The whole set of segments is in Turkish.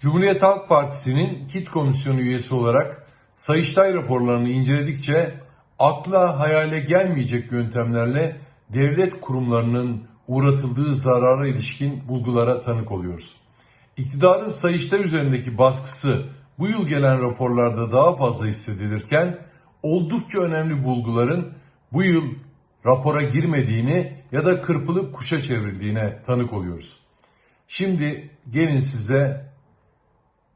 Cumhuriyet Halk Partisi'nin KİT komisyonu üyesi olarak Sayıştay raporlarını inceledikçe akla hayale gelmeyecek yöntemlerle devlet kurumlarının uğratıldığı zarara ilişkin bulgulara tanık oluyoruz. İktidarın Sayıştay üzerindeki baskısı bu yıl gelen raporlarda daha fazla hissedilirken oldukça önemli bulguların bu yıl rapora girmediğini ya da kırpılıp kuşa çevrildiğine tanık oluyoruz. Şimdi gelin size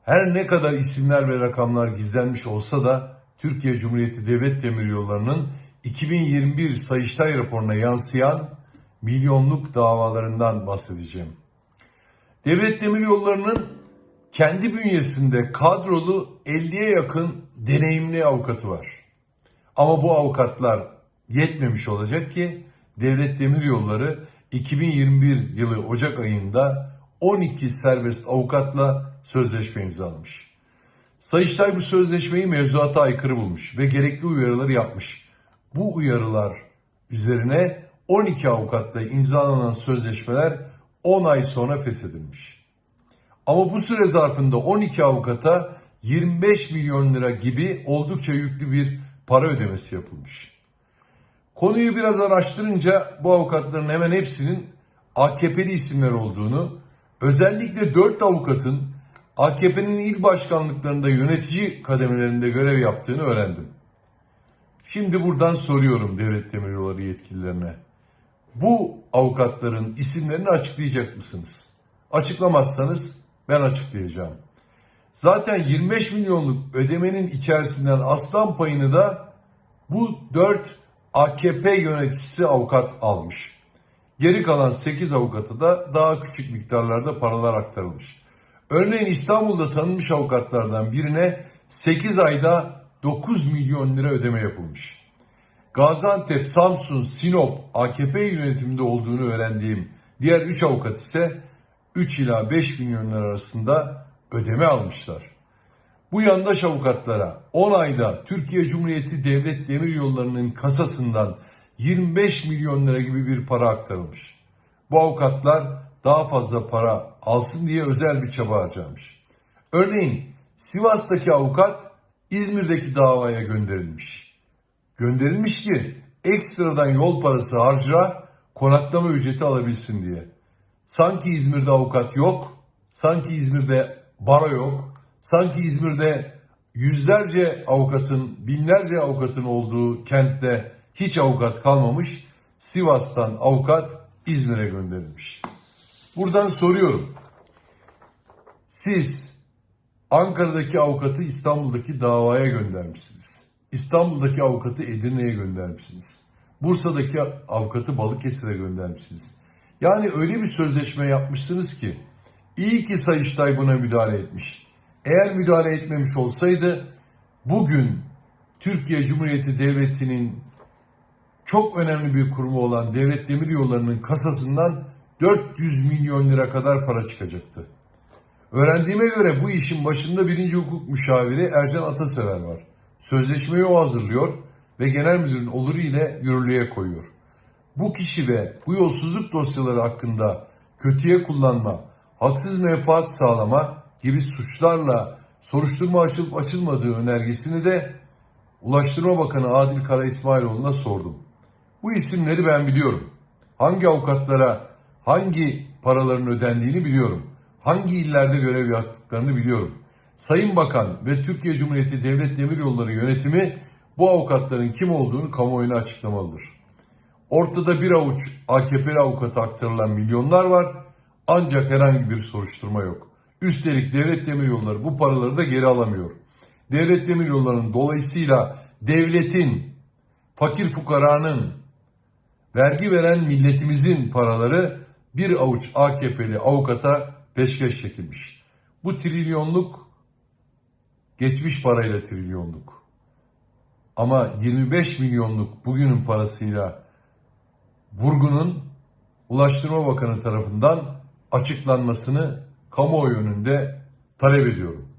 her ne kadar isimler ve rakamlar gizlenmiş olsa da Türkiye Cumhuriyeti Devlet Demiryolları'nın 2021 Sayıştay raporuna yansıyan milyonluk davalarından bahsedeceğim. Devlet Demiryolları'nın kendi bünyesinde kadrolu 50'ye yakın deneyimli avukatı var. Ama bu avukatlar yetmemiş olacak ki Devlet Demiryolları 2021 yılı Ocak ayında 12 serbest avukatla sözleşme imzalamış. Sayıştay bu sözleşmeyi mevzuata aykırı bulmuş ve gerekli uyarıları yapmış. Bu uyarılar üzerine 12 avukatla imzalanan sözleşmeler 10 ay sonra feshedilmiş. Ama bu süre zarfında 12 avukata 25 milyon lira gibi oldukça yüklü bir para ödemesi yapılmış. Konuyu biraz araştırınca bu avukatların hemen hepsinin AKP'li isimler olduğunu, özellikle 4 avukatın AKP'nin il başkanlıklarında yönetici kademelerinde görev yaptığını öğrendim. Şimdi buradan soruyorum devlet demiryolları yetkililerine. Bu avukatların isimlerini açıklayacak mısınız? Açıklamazsanız ben açıklayacağım. Zaten 25 milyonluk ödemenin içerisinden aslan payını da bu 4 AKP yöneticisi avukat almış. Geri kalan 8 avukatı da daha küçük miktarlarda paralar aktarılmış. Örneğin İstanbul'da tanınmış avukatlardan birine 8 ayda 9 milyon lira ödeme yapılmış. Gaziantep, Samsun, Sinop AKP yönetiminde olduğunu öğrendiğim diğer 3 avukat ise 3 ila 5 milyon lira arasında ödeme almışlar. Bu yandaş avukatlara 10 ayda Türkiye Cumhuriyeti Devlet Demiryolları'nın kasasından 25 milyon lira gibi bir para aktarılmış. Bu avukatlar daha fazla para alsın diye özel bir çaba harcamış. Örneğin Sivas'taki avukat İzmir'deki davaya gönderilmiş. Gönderilmiş ki ekstradan yol parası harca konaklama ücreti alabilsin diye. Sanki İzmir'de avukat yok, sanki İzmir'de baro yok, sanki İzmir'de yüzlerce avukatın, binlerce avukatın olduğu kentte hiç avukat kalmamış, Sivas'tan avukat İzmir'e gönderilmiş. Buradan soruyorum. Siz Ankara'daki avukatı İstanbul'daki davaya göndermişsiniz. İstanbul'daki avukatı Edirne'ye göndermişsiniz. Bursa'daki avukatı Balıkesir'e göndermişsiniz. Yani öyle bir sözleşme yapmışsınız ki iyi ki Sayıştay buna müdahale etmiş. Eğer müdahale etmemiş olsaydı bugün Türkiye Cumhuriyeti Devleti'nin çok önemli bir kurumu olan Devlet Demiryolları'nın kasasından 400 milyon lira kadar para çıkacaktı. Öğrendiğime göre bu işin başında birinci hukuk müşaviri Ercan Atasever var. Sözleşmeyi o hazırlıyor ve genel müdürün oluru ile yürürlüğe koyuyor. Bu kişi ve bu yolsuzluk dosyaları hakkında kötüye kullanma, haksız menfaat sağlama gibi suçlarla soruşturma açılıp açılmadığı önergesini de Ulaştırma Bakanı Adil Kara İsmailoğlu'na sordum. Bu isimleri ben biliyorum. Hangi avukatlara hangi paraların ödendiğini biliyorum. Hangi illerde görev yaptıklarını biliyorum. Sayın Bakan ve Türkiye Cumhuriyeti Devlet Demiryolları yönetimi bu avukatların kim olduğunu kamuoyuna açıklamalıdır. Ortada bir avuç AKP'li avukata aktarılan milyonlar var ancak herhangi bir soruşturma yok. Üstelik devlet demiryolları bu paraları da geri alamıyor. Devlet demiryollarının dolayısıyla devletin, fakir fukaranın, vergi veren milletimizin paraları bir avuç AKP'li avukata peşkeş çekilmiş. Bu trilyonluk geçmiş parayla trilyonluk. Ama 25 milyonluk bugünün parasıyla vurgunun Ulaştırma Bakanı tarafından açıklanmasını kamuoyu önünde talep ediyorum.